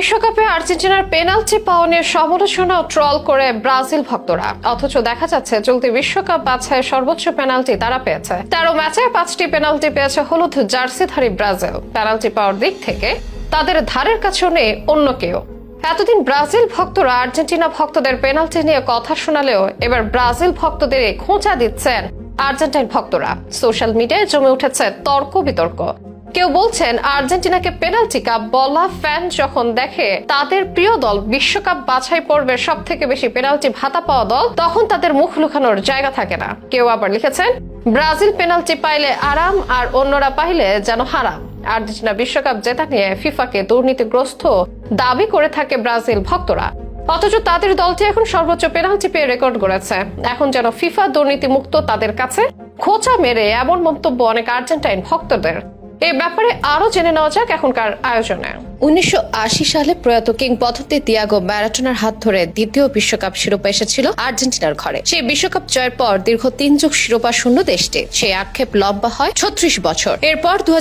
বিশ্বকাপে আর্জেন্টিনার পেনাল্টি পাওয়া নিয়ে সমালোচনা ট্রল করে ব্রাজিল ভক্তরা। অথচ দেখা যাচ্ছে, চলতি বিশ্বকাপ বাছাই সর্বোচ্চ পেনাল্টি তারা পেয়েছে। তেরো ম্যাচে পাঁচটি পেনাল্টি পেয়েছে হলুদ জার্সিধারী ব্রাজিল। পেনাল্টি পাওয়ার দিক থেকে তাদের ধারের কাছেও নেই অন্য কেউ। এতদিন ব্রাজিল ভক্তরা আর্জেন্টিনা ভক্তদের পেনাল্টি নিয়ে কথা শোনালেও এবার ব্রাজিল ভক্তদের খোঁচা দিচ্ছেন আর্জেন্টাইন ভক্তরা। সোশ্যাল মিডিয়ায় জমে উঠেছে তর্ক বিতর্ক। কেউ বলছেন আর্জেন্টিনাকে পেনাল্টি কাপ বলা ফ্যান যখন দেখে তাদের প্রিয় দল বিশ্বকাপ বাছাই পর্বের সব থেকে বেশি পেনাল্টি ভাতা পাওয়া দল, তখন তাদের মুখ লুকানোর জায়গা থাকে না। কেউ আবার লিখেছেন, ব্রাজিল পেনাল্টি পাইলে আরাম আর অন্যরা পাইলে যেন হারাম। আর্জেন্টিনা বিশ্বকাপ জেতা নিয়ে ফিফাকে দুর্নীতিগ্রস্ত দাবি করে থাকে ব্রাজিল ভক্তরা। অথচ তাদের দলটি এখন সর্বোচ্চ পেনাল্টি পেয়ে রেকর্ড করেছে এখন যেন ফিফা দুর্নীতি মুক্ত তাদের কাছে খোঁচা মেরে এমন মন্তব্য অনেক আর্জেন্টাইন ভক্তদের। এই ব্যাপারে আরও জেনে নেওয়া যাক এখনকার আয়োজনে। উনিশশো আশি সালে প্রয়াত কিংবদন্তি তিয়াগো ম্যারাটোনার হাত ধরে দ্বিতীয় বিশ্বকাপ শিরোপা এসেছিল আর্জেন্টিনার ঘরে। সেই বিশ্বকাপ জয়ের পর দীর্ঘ তিন যুগ শিরোপা শূন্য দেশটি। সেই আক্ষেপ লম্বা হয় ছত্রিশ বছর। এরপর দু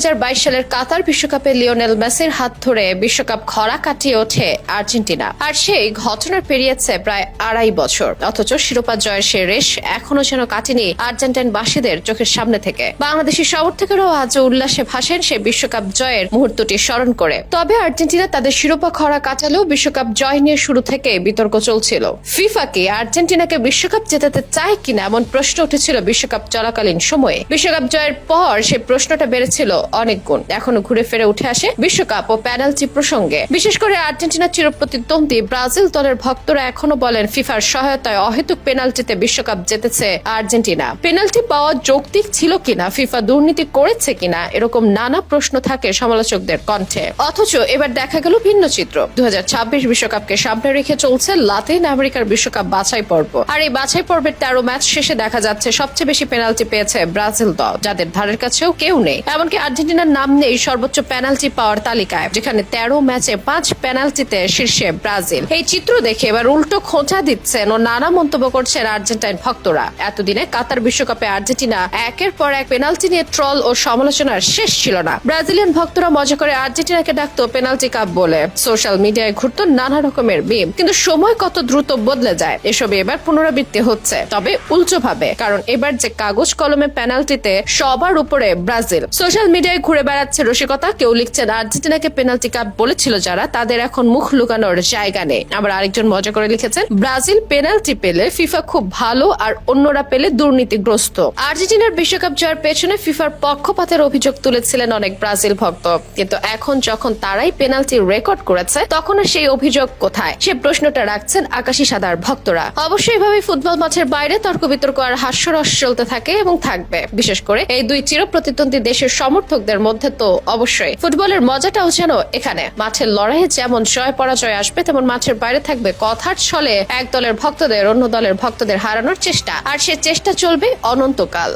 সালের কাতার বিশ্বকাপে লিওনেল মেসির হাত ধরে বিশ্বকাপ খরা কাটিয়ে ওঠে আর্জেন্টিনা। আর সেই ঘটনার পেরিয়েছে প্রায় আড়াই বছর। অথচ শিরোপা জয়ের সে রেশ এখনও যেন কাটেনি আর্জেন্টাইন বাসীদের চোখের সামনে থেকে। বাংলাদেশি সমর্থকেরাও আজ উল্লাসে ভাসেন সে বিশ্বকাপ জয়ের মুহূর্তটি স্মরণ করে। তবে আর্জেন্টিনা তাদের শিরোপা খরা কাটালেও বিশ্বকাপ জয় নিয়ে শুরু থেকে বিতর্ক চলছিল। ফিফা কি আর্জেন্টিনাকে বিশ্বকাপ জেতাতে চায় কিনা এমন প্রশ্ন উঠেছিল বিশ্বকাপ চলাকালীন সময়ে। বিশ্বকাপ জয়ের পর সেই প্রশ্নটা বেড়েছিল অনেক গুণ। এখনও ঘুরে ফিরে উঠে আসে বিশ্বকাপ ও প্যানাল্টি প্রসঙ্গে। বিশেষ করে আর্জেন্টিনার চিরপ্রতিদ্বন্দ্বী ব্রাজিল দলের ভক্তরা এখনও বলেন ফিফার সহায়তায় অহেতুক পেনাল্টিতে বিশ্বকাপ জিতেছে আর্জেন্টিনা। পেনাল্টি পাওয়া যৌক্তিক ছিল কিনা, ফিফা দুর্নীতি করেছে কিনা, এরকম নানা প্রশ্ন থাকে সমালোচকদের কণ্ঠে। অথচ এবার দেখা গেল ভিন্ন চিত্র। দু বিশ্বকাপকে সামনে রেখে চলছে লাতিন আমেরিকার বিশ্বকাপ বাছাই পর্ব। আর এই বাছাই পর্বের তেরো ম্যাচ শেষে দেখা যাচ্ছে সবচেয়ে বেশি পেনাল্টি পেয়েছে ব্রাজিল দল, যাদের ধারের কাছেও কেউ নেই। এমনকি আর্জেন্টিনার নাম নেই সর্বোচ্চ পেনাল্টি পাওয়ার তালিকায়, যেখানে তেরো ম্যাচে পাঁচ পেনাল্টিতে শীর্ষে ব্রাজিল। এই চিত্র দেখে এবার উল্টো খোঁচা দিচ্ছেন ও নানা মন্তব্য করছেন আর্জেন্টাইন ভক্তরা। এতদিনে কাতার বিশ্বকাপে আর্জেন্টিনা একের পর এক পেনাল্টি নিয়ে ট্রল ও সমালোচনার শেষ ছিল না। ব্রাজিলিয়ান ভক্তরা মজা করে আর্জেন্টিনাকে ডাকতো পেনাল্টি কাপ বলে। সোশ্যাল মিডিয়ায় ঘুরত নানা রকমের বিম কিন্তু সময় কত দ্রুত বদলে যায়, এসবে এবার পুনরাবৃত্তি হচ্ছে। তবে উল্টো ভাবে কারণ এবার যে কাগজ কলমে পেনাল্টিতে সবার উপরে ব্রাজিল। সোশ্যাল মিডিয়ায় ঘুরে বেড়াচ্ছে রসিকতা, কেউ লিখছেন, আর্জেন্টিনাকে পেনাল্টি কাপ বলেছিল যারা, তাদের এখন মুখ লুকানোর জায়গা নেই। আবার আরেকজন মজা করে লিখেছেন, ব্রাজিল পেনাল্টি পেলে ফিফা খুব ভালো, আর অন্যরা পেলে দুর্নীতিগ্রস্ত। আর্জেন্টিনার বিশ্বকাপ জয়ের পেছনে ফিফার পক্ষপাতের অভিযোগ তুলেছিলেন অনেক ব্রাজিল ভক্ত। কিন্তু এখন যখন তারাই পেনাল্টি রেকর্ড করেছে তখন সেই অভিযোগ কোথায়? সে প্রশ্নটা রাখছেন আকাশী সাদার ভক্তরা। অবশ্যই এভাবে ফুটবল মাঠের বাইরে তর্ক বিতর্ক আর হাস্যরস চলতে থাকে এবং থাকবে। বিশেষ করে এই দুই চিরপ্রতিদ্বন্দ্বী দেশের সমর্থকদের মধ্যে তো অবশ্যই। ফুটবলের মজাটাও যেন এখানে। মাঠের লড়াইয়ে যেমন জয় পরাজয় আসবে, তেমন মাঠের বাইরে থাকবে কথার ছলে এক দলের ভক্তদের, অন্য দলের ভক্তদের হারানোর চেষ্টা। আর সে চেষ্টা চলবে অনন্তকাল।